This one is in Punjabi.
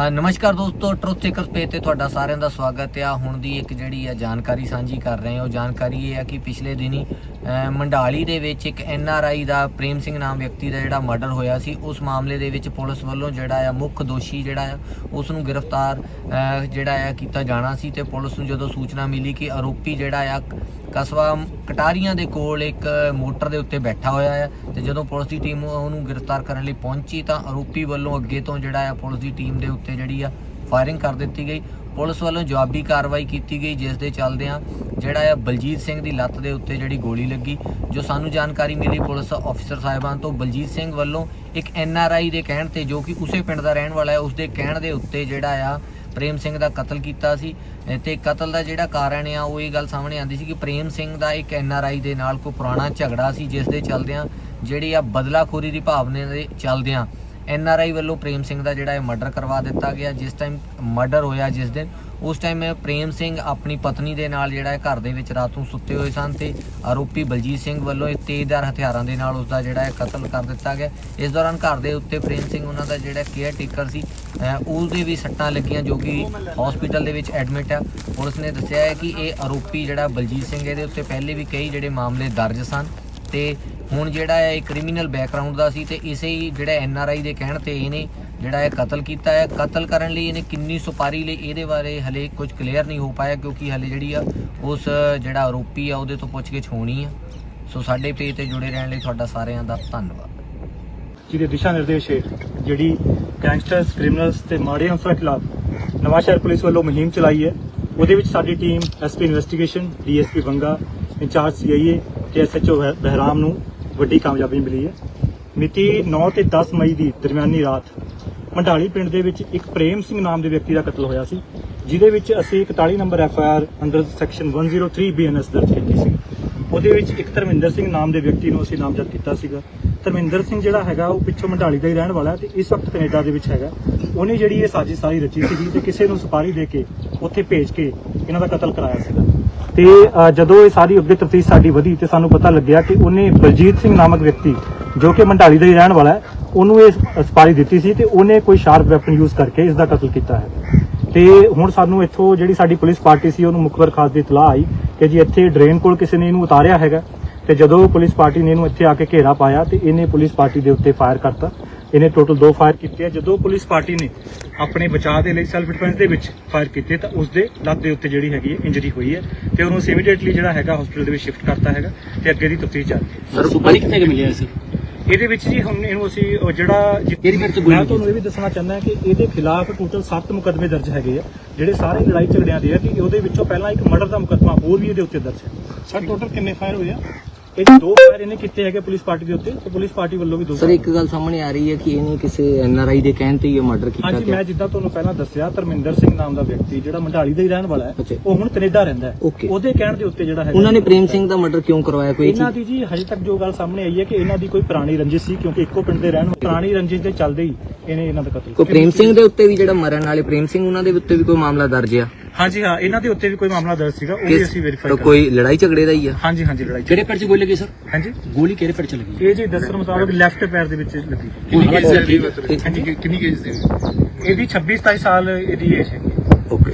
ਨਮਸਕਾਰ ਦੋਸਤੋ ਟਰੁੱਥ ਸੇਕਰਸ ਪੇਜ ਤੇ ਤੁਹਾਡਾ ਸਾਰਿਆਂ ਦਾ ਸਵਾਗਤ ਹੈ। ਹੁਣ ਦੀ ਇੱਕ ਜਿਹੜੀ ਆ ਜਾਣਕਾਰੀ ਸਾਂਝੀ ਕਰ ਰਹੇ ਹਾਂ। ਉਹ ਜਾਣਕਾਰੀ ਇਹ ਆ ਕਿ ਪਿਛਲੇ ਦਿਨੀ ਮੰਡਾਲੀ ਦੇ ਵਿੱਚ ਇੱਕ ਐਨ ਆਰ ਆਈ ਦਾ ਪ੍ਰੇਮ ਸਿੰਘ ਨਾਮ ਵਿਅਕਤੀ ਦਾ ਜਿਹੜਾ ਮਰਡਰ ਹੋਇਆ ਸੀ, ਉਸ ਮਾਮਲੇ ਦੇ ਵਿੱਚ ਪੁਲਿਸ ਵੱਲੋਂ ਜਿਹੜਾ ਆ ਮੁੱਖ ਦੋਸ਼ੀ ਜਿਹੜਾ ਆ, ਉਸ ਨੂੰ ਗ੍ਰਿਫਤਾਰ ਜਿਹੜਾ ਆ ਕੀਤਾ ਜਾਣਾ ਸੀ ਤੇ ਪੁਲਿਸ ਨੂੰ ਜਦੋਂ ਸੂਚਨਾ ਮਿਲੀ ਕਿ ਆਰੋਪੀ ਜਿਹੜਾ ਆ ਕਸਬਾ ਕਟਾਰੀਆਂ ਦੇ ਕੋਲ ਇੱਕ ਮੋਟਰ ਦੇ ਉੱਤੇ ਬੈਠਾ ਹੋਇਆ ਹੈ ਤੇ ਜਦੋਂ ਪੁਲਿਸ ਦੀ ਟੀਮ ਉਹਨੂੰ ਗ੍ਰਿਫਤਾਰ ਕਰਨ ਲਈ ਪਹੁੰਚੀ ਤਾਂ ਆਰੋਪੀ ਵੱਲੋਂ ਅੱਗੇ ਤੋਂ ਜਿਹੜਾ ਆ ਪੁਲਿਸ ਦੀ ਟੀਮ ਦੇ ਉੱਤੇ ਜਿਹੜੀ ਆ ਫਾਇਰਿੰਗ ਕਰ ਦਿੱਤੀ ਗਈ। ਪੁਲਿਸ ਵੱਲੋਂ ਜਵਾਬੀ ਕਾਰਵਾਈ ਕੀਤੀ ਗਈ, ਜਿਸ ਦੇ ਚੱਲਦਿਆਂ ਜਿਹੜਾ ਆ ਬਲਜੀਤ ਸਿੰਘ ਦੀ ਲੱਤ ਦੇ ਉੱਤੇ ਜਿਹੜੀ ਗੋਲੀ ਲੱਗੀ, ਜੋ ਸਾਨੂੰ ਜਾਣਕਾਰੀ ਮਿਲੀ ਪੁਲਿਸ ਅਫਸਰ ਸਾਹਿਬਾਨ ਤੋਂ। ਬਲਜੀਤ ਸਿੰਘ ਵੱਲੋਂ ਇੱਕ ਐਨ ਆਰ ਆਈ ਦੇ ਕਹਿਣ ਤੇ ਜੋ ਕਿ ਉਸੇ ਪਿੰਡ ਦਾ ਰਹਿਣ ਵਾਲਾ ਹੈ ਉਸ ਦੇ ਕਹਿਣ ਦੇ ਉੱਤੇ ਜਿਹੜਾ ਆ ਪ੍ਰੇਮ ਸਿੰਘ ਦਾ ਕਤਲ ਕੀਤਾ ਸੀ। ਅਹ ਤੇ ਕਤਲ ਦਾ ਜਿਹੜਾ ਕਾਰਨ ਆ, ਉਹ ਇਹ ਗੱਲ ਸਾਹਮਣੇ ਆਂਦੀ ਸੀ ਕਿ ਪ੍ਰੇਮ ਸਿੰਘ ਦਾ ਇੱਕ ਐਨ ਆਰ ਆਈ ਦੇ ਨਾਲ ਕੋਈ ਪੁਰਾਣਾ ਝਗੜਾ ਸੀ, ਜਿਸ ਦੇ ਚੱਲਦਿਆਂ ਜਿਹੜੀ ਆ ਬਦਲਾਖੋਰੀ ਦੀ ਭਾਵਨਾ ਦੇ ਚੱਲਦਿਆਂ ਐਨ ਆਰ ਆਈ ਵੱਲੋਂ ਪ੍ਰੇਮ ਸਿੰਘ ਦਾ ਜਿਹੜਾ ਇਹ ਮਰਡਰ ਕਰਵਾ ਦਿੱਤਾ ਗਿਆ। ਜਿਸ ਟਾਈਮ ਮਰਡਰ ਹੋਇਆ, ਜਿਸ ਦਿਨ ਉਸ ਟਾਈਮ ਪ੍ਰੇਮ ਸਿੰਘ ਆਪਣੀ ਪਤਨੀ ਦੇ ਨਾਲ ਜਿਹੜਾ ਘਰ ਦੇ ਵਿੱਚ ਰਾਤ ਨੂੰ ਸੁੱਤੇ ਹੋਏ ਸਨ ਤੇ ਆਰੋਪੀ ਬਲਜੀਤ ਸਿੰਘ ਵੱਲੋਂ ਇਹ ਤੇਜ਼ਦਾਰ ਹਥਿਆਰਾਂ ਦੇ ਨਾਲ ਉਸ ਦਾ ਜਿਹੜਾ ਹੈ ਕਤਲ ਕਰ ਦਿੱਤਾ ਗਿਆ। ਇਸ ਦੌਰਾਨ ਘਰ ਦੇ ਉੱਤੇ ਪ੍ਰੇਮ ਸਿੰਘ ਉਹਨਾਂ ਦਾ ਜਿਹੜਾ ਕੇਅਰ ਟੇਕਰ ਸੀ, ਅਹ, ਉਹਦੇ ਵੀ ਸੱਟਾਂ ਲੱਗੀਆਂ ਜੋ ਕਿ ਹਸਪੀਟਲ ਦੇ ਵਿੱਚ ਐਡਮਿਟ ਆ। ਪੁਲਿਸ ਨੇ ਦੱਸਿਆ ਹੈ ਕਿ ਇਹ ਆਰੋਪੀ ਜਿਹੜਾ ਬਲਜੀਤ ਸਿੰਘ ਇਹਦੇ ਉੱਤੇ ਪਹਿਲੇ ਵੀ ਕਈ ਜਿਹੜੇ ਮਾਮਲੇ ਦਰਜ ਸਨ ਤੇ ਹੁਣ ਜਿਹੜਾ ਹੈ ਇਹ ਕ੍ਰਿਮੀਨਲ ਬੈਕਗ੍ਰਾਉਂਡ ਦਾ ਸੀ ਤੇ ਇਸੇ ਹੀ ਜਿਹੜਾ ਐਨ ਆਰ ਆਈ ਦੇ ਕਹਿਣ ਤੇ ਇਹਨੇ ਜਿਹੜਾ ਇਹ ਕਤਲ ਕੀਤਾ ਹੈ, ਕਤਲ ਕਰਨ ਲਈ ਇਹਨੇ ਕਿੰਨੀ ਸੁਪਾਰੀ ਲਈ ਇਹਦੇ ਬਾਰੇ ਹਲੇ ਕੁਝ ਕਲੀਅਰ ਨਹੀਂ ਹੋ ਪਾਇਆ ਕਿਉਂਕਿ ਹਲੇ ਜਿਹੜੀ ਆ ਉਸ, ਜਿਹੜਾ ਆਰੋਪੀ ਆ ਉਹਦੇ ਤੋਂ ਪੁੱਛਗਿੱਛ ਹੋਣੀ ਆ। ਸੋ ਸਾਡੇ ਪੇਜ ਤੇ ਜੁੜੇ ਰਹਿਣ ਲਈ ਤੁਹਾਡਾ ਸਾਰਿਆਂ ਦਾ ਧੰਨਵਾਦ। ਜਿਹਦੇ ਦਿਸ਼ਾ ਨਿਰਦੇਸ਼ ਹੇਠ ਜਿਹੜੀ ਗੈਂਗਸਟਰਸ ਕ੍ਰਿਮੀਨਲਸ ਤੇ ਮਾੜੇ ਅਨਸਰਾਂ ਖਿਲਾਫ ਨਵਾਂਸ਼ਹਿਰ ਪੁਲਿਸ ਵੱਲੋਂ ਮੁਹਿੰਮ ਚਲਾਈ ਹੈ, ਉਹਦੇ ਵਿੱਚ ਸਾਡੀ team SP investigation DSP Banga incharge CIA ਤੇ ਐਸਐਚਓ ਬਹਿਰਾਮ ਨੂੰ ਵੱਡੀ ਕਾਮਯਾਬੀ ਮਿਲੀ ਹੈ। ਮਿਤੀ 9 ਤੇ 10 ਮਈ ਦੀ ਦਰਮਿਆਨੀ ਰਾਤ ਮੰਡਾਲੀ ਪਿੰਡ ਦੇ ਵਿੱਚ ਇੱਕ ਪ੍ਰੇਮ ਸਿੰਘ ਨਾਮ ਦੇ ਵਿਅਕਤੀ ਦਾ ਕਤਲ ਹੋਇਆ ਸੀ, ਜਿਹਦੇ ਵਿੱਚ ਅਸੀਂ 41 number F I R under section 103 BNS ਦਰਜ ਕੀਤੀ ਸੀ। ਉਹਦੇ ਵਿੱਚ ਇੱਕ ਧਰਮਿੰਦਰ ਸਿੰਘ ਨਾਮ ਦੇ ਵਿਅਕਤੀ ਨੂੰ ਅਸੀਂ ਨਾਮਜ਼ਦ ਕੀਤਾ ਸੀਗਾ। ਧਰਮਿੰਦਰ ਸਿੰਘ ਜਿਹੜਾ ਹੈਗਾ, ਉਹ ਪਿੱਛੋਂ ਮੰਡਾਲੀ ਦਾ ਹੀ ਰਹਿਣ ਵਾਲਾ ਹੈ ਤੇ ਇਸ ਵਕਤ ਕੈਨੇਡਾ ਦੇ ਵਿੱਚ ਹੈਗਾ। ਉਹਨੇ ਜਿਹੜੀ ਇਹ ਸਾਜ਼ਿਸ਼ ਸਾਰੀ ਰਚੀ ਸੀਗੀ ਤੇ ਕਿਸੇ ਨੂੰ ਸੁਪਾਰੀ ਦੇ ਕੇ ਉੱਥੇ ਭੇਜ ਕੇ ਇਹਨਾਂ ਦਾ ਕਤਲ ਕਰਾਇਆ ਸੀਗਾ। ਤੇ ਜਦੋਂ ਇਹ ਸਾਰੀ ਅੱਗੇ ਤਫਤੀਸ਼ ਸਾਡੀ ਵਧੀ ਤੇ ਸਾਨੂੰ ਪਤਾ ਲੱਗਿਆ ਕਿ ਉਹਨੇ ਬਲਜੀਤ ਸਿੰਘ ਨਾਮਕ ਵਿਅਕਤੀ ਜੋ ਕਿ ਮੰਡਾਲੀ ਦਾ ਹੀ ਰਹਿਣ ਵਾਲਾ ਹੈ, ਉਹਨੂੰ ਇਹ ਸਪਾਰੀ ਦਿੱਤੀ ਸੀ ਤੇ ਉਹਨੇ ਕੋਈ ਸ਼ਾਰਪ ਵੈਪਨ ਯੂਜ਼ ਕਰਕੇ ਇਸ ਦਾ ਕਤਲ ਕੀਤਾ ਹੈ। ਤੇ ਹੁਣ ਸਾਨੂੰ ਇੱਥੋਂ ਜਿਹੜੀ ਸਾਡੀ ਪੁਲਿਸ ਪਾਰਟੀ ਸੀ, ਉਹਨੂੰ ਮੁਖਬਰ ਖਾਸ ਦੀ ਇਤਲਾਹ ਆਈ ਕਿ ਜੀ ਇੱਥੇ ਡਰੇਨ ਕੋਲ ਕਿਸੇ ਨੇ ਇਹਨੂੰ ਉਤਾਰਿਆ ਹੈਗਾ। ਤੇ ਜਦੋਂ ਪੁਲਿਸ ਪਾਰਟੀ ਨੇ ਇਹਨੂੰ ਇੱਥੇ ਆ ਕੇ ਘੇਰਾ ਪਾਇਆ ਤੇ ਇਹਨੇ ਪੁਲਿਸ ਪਾਰਟੀ ਦੇ ਉੱਤੇ ਫਾਇਰ ਕਰਤਾ। ਇਹਨੇ ਟੋਟਲ ਦੋ ਫਾਇਰ ਕੀਤੇ ਆ। ਜਦੋਂ ਪੁਲਿਸ ਪਾਰਟੀ ਨੇ ਆਪਣੇ ਬਚਾਅ ਦੇ ਲਈ ਸੈਲਫ ਡਿਫੈਂਸ ਦੇ ਵਿੱਚ ਫਾਇਰ ਕੀਤੇ, ਤਾਂ ਉਸ ਦੇ ਲੱਤ ਦੇ ਉੱਤੇ ਜਿਹੜੀ ਹੈਗੀ ਇੰਜਰੀ ਹੋਈ ਹੈ ਤੇ ਉਹਨੂੰ ਇਮੀਡੀਏਟਲੀ ਜਿਹੜਾ ਹੈਗਾ ਹਸਪੀਟਲ ਦੇ ਵਿੱਚ ਸ਼ਿਫਟ ਕਰਤਾ ਹੈਗਾ ਤੇ ਅੱਗੇ ਦੀ ਤਫਤੀਸ਼ ਚੱਲ ਰਹੀ ਹੈ। ਸਰ ਸੁਪਾਰੀ ਕਿੱਥੇ ਮਿਲਿਆ ਸੀ? ਇਹਦੇ ਵਿੱਚ ਜੀ ਹੁਣ ਇਹਨੂੰ ਅਸੀਂ ਉਹ ਜਿਹੜਾ ਕਿਹੜੀ ਮਿਰਚ ਗੋਲੀ ਮੈਂ ਤੁਹਾਨੂੰ ਇਹ ਵੀ ਦੱਸਣਾ ਚਾਹੁੰਦਾ ਕਿ ਇਹਦੇ ਖਿਲਾਫ ਟੋਟਲ 7 ਮੁਕੱਦਮੇ ਦਰਜ ਹੈਗੇ ਆ ਜਿਹੜੇ ਸਾਰੇ ਲੜਾਈ ਝਗੜਿਆਂ ਦੇ ਆ ਕਿ ਉਹਦੇ ਵਿੱਚੋਂ ਪਹਿਲਾਂ ਇੱਕ ਮਰਡਰ ਦਾ ਮੁਕੱਦਮਾ ਹੋਰ ਵੀ ਇਹਦੇ ਉੱਤੇ ਦਰਜ ਹੈ। ਸਰ ਟੋਟਲ ਕਿੰਨੇ ਫਾਇਰ ਹੋਏ ਆ? ਇਹ ਦੋ ਫਾਇਰ ਇਹਨੇ ਕੀਤੇ ਹੈਗੇ ਪੁਲਿਸ ਪਾਰਟੀ ਦੇ ਉੱਤੇ ਤੇ ਪੁਲਿਸ ਪਾਰਟੀ ਵੱਲੋਂ ਵੀ ਦੋ ਸਰ ਇੱਕ ਗੱਲ ਸਾਹਮਣੇ ਆ ਰਹੀ ਹੈ ਕਿ ਇਹਨੇ ਕਿਸੇ ਐਨ ਆਰ ਆਈ ਦੇ ਕਹਿਣ ਤੇ ਹੀ ਇਹ ਮਰਡਰ ਕੀਤਾ ਹਾਂਜੀ ਗਿਆ। ਮੈਂ ਜਿੱਦਾਂ ਤੁਹਾਨੂੰ ਪਹਿਲਾਂ ਦੱਸਿਆ ਧਰਮਿੰਦਰ ਸਿੰਘ ਨਾਮ ਦਾ ਵਿਅਕਤੀ ਜਿਹੜਾ ਮੰਡਾਲੀ ਦਾ ਹੀ ਰਹਿਣ ਵਾਲਾ ਹੈ। ਉਹ ਹੁਣ ਕੈਨੇਡਾ ਰਹਿੰਦਾ ਹੈ। ਉਹਦੇ ਕਹਿਣ ਦੇ ਉੱਤੇ ਜਿਹੜਾ ਹੈਗਾ ਉਹਨਾਂ ਨੇ ਪ੍ਰੇਮ ਸਿੰਘ ਦਾ ਮਰਡਰ ਕਿਉਂ ਕਰਵਾਇਆ? ਕੋਈ ਇਹ ਇਹਨਾਂ ਦੀ ਜੀ ਹਜੇ ਤੱਕ ਜੋ ਗੱਲ ਸਾਹਮਣੇ ਆਈ ਹੈ ਕਿ ਇਹਨਾਂ ਦੀ ਕੋਈ ਪੁਰਾਣੀ ਰੰਜਿਸ਼ ਸੀ ਕਿਉਂਕਿ ਇੱਕੋ ਪਿੰਡ ਦੇ ਰਹਿਣ ਵਾਲੇ ਪੁਰਾਣੀ ਰੰਜਿਸ਼ ਦੇ ਚੱਲਦੇ ਹੀ ਇਹਨੇ ਇਹਨਾਂ ਦਾ ਕਤਲ ਕੋਈ ਪ੍ਰੇਮ ਸਿੰਘ ਦੇ ਉੱਤੇ ਵੀ ਜਿਹੜਾ ਮਰਨ ਵਾਲੇ ਪ੍ਰੇਮ ਸਿੰਘ ਉਹਨਾਂ ਦੇ ਉੱਤੇ ਵੀ ਕੋਈ ਮਾਮਲਾ ਦਰਜ ਆ? ਹਾਂਜੀ ਹਾਂ ਇਹਨਾਂ ਦੇ ਉੱਤੇ ਵੀ ਕੋਈ ਮਾਮਲਾ ਦਰਜ ਸੀਗਾ ਉਹ ਵੀ ਅਸੀਂ ਵੈਰੀਫਾਈ ਤਾਂ ਕਰ ਕੋਈ ਲੜਾਈ ਝਗੜੇ ਦਾ ਹੀ ਆ? ਹਾਂਜੀ ਹਾਂਜੀ ਲੜਾਈ ਕਿਹੜੇ ਪੈਰ 'ਚ ਗੋਲੀ ਲੱਗੀ ਸਰ ਹਾਂਜੀ? ਗੋਲੀ ਕਿਹੜੇ ਪੈਰ 'ਚ ਲੱਗੀ? ਇਹ ਜੀ ਦੱਸਣ ਮੁਤਾਬਕ ਲੈਫਟ ਪੈਰ ਦੇ ਵਿੱਚ ਲੱਗੀ। ਕਿੰਨੀ ਕੇਸ Okay. ਦੀ ਹਾਂਜੀ। ਕਿੰਨੀ ਕੇਸ ਦੀ? ਇਹਦੀ 26 27 ਸਾਲ ਇਹਦੀ ਏਜ ਹੈ ਓਕੇ